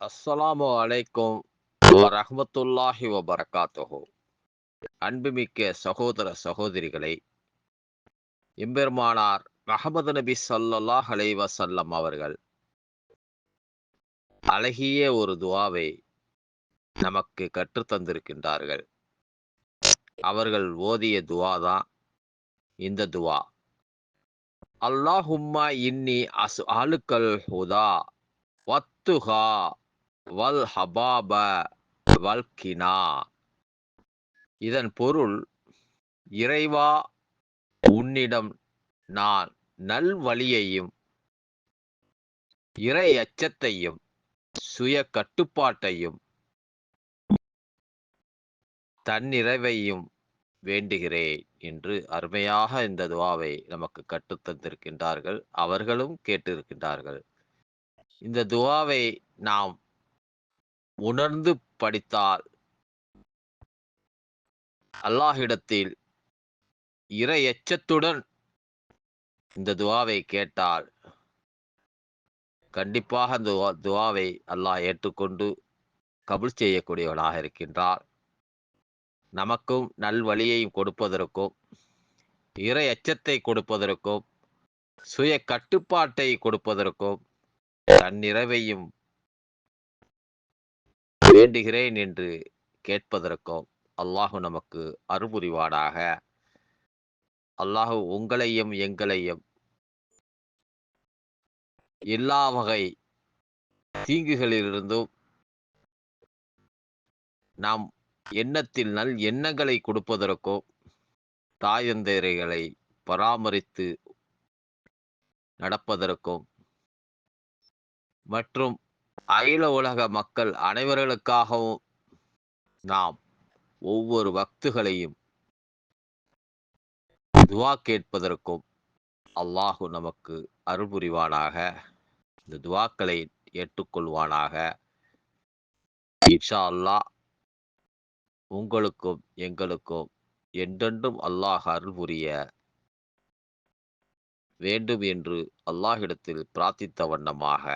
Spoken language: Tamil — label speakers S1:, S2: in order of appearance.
S1: அஸ்ஸலாமு அலைக்கும் வரஹ்மத்துல்லாஹி வபரகாத்துஹு. அன்புமிக்க சகோதர சகோதரிகளை எம்பெருமானார் மஹமது நபி அலைஹி வஸல்லம் அவர்கள் அழகிய ஒரு துவாவை நமக்கு கற்றுத் தந்திருக்கின்றார்கள். அவர்கள் ஓதிய துவா தான் இந்த துவா. அல்லாஹும்மா இன்னி அஸ் அலுக்கல் ஹுதா வத்துஹா. வல் ஹபாப வல் கினா இதன் பொருள் இறைவா உன்னிடம் நான் நல்வழியையும் இறை அச்சத்தையும் சுய கட்டுப்பாட்டையும் தன்னிறைவையும் வேண்டுகிறேன் என்று அருமையாக இந்த துவாவை நமக்கு கற்றுத்தந்திருக்கின்றார்கள் அவர்களும் கேட்டிருக்கின்றார்கள். இந்த துவாவை நாம் உணர்ந்து படித்தால் அல்லாஹிடத்தில் இறை எச்சத்துடன் இந்த துவாவை கேட்டால் கண்டிப்பாக அந்த துவாவை அல்லாஹ் ஏற்றுக்கொண்டு கபுல் செய்யக்கூடியவனாக இருக்கின்றார். நமக்கும் நல்வழியையும் கொடுப்பதற்கும் இறை எச்சத்தை கொடுப்பதற்கும் சுய கட்டுப்பாட்டை கொடுப்பதற்கும் தன்னிறைவையும் வேண்டுகிறேன் என்று கேட்பதற்கும் அல்லாஹு நமக்கு அருள்புரிவானாக. அல்லாஹு உங்களையும் எங்களையும் எல்லா வகை தீங்குகளிலிருந்தும் நாம் எண்ணத்தில் நல் எண்ணங்களை கொடுப்பதற்கும் தாயந்தேரைகளை பராமரித்து நடப்பதற்கும் மற்றும் அகில உலக மக்கள் அனைவர்களுக்காகவும் நாம் ஒவ்வொரு பக்துகளையும் துவா கேட்பதற்கும் அல்லாஹு நமக்கு அருள் புரிவானாக இந்த துவாக்களை ஏற்றுக்கொள்வானாக. இஷா அல்லாஹ் உங்களுக்கும் எங்களுக்கும் என்றென்றும் அல்லாஹ் அருள் புரிய வேண்டும் என்று அல்லாஹிடத்தில் பிரார்த்தித்த வண்ணமாக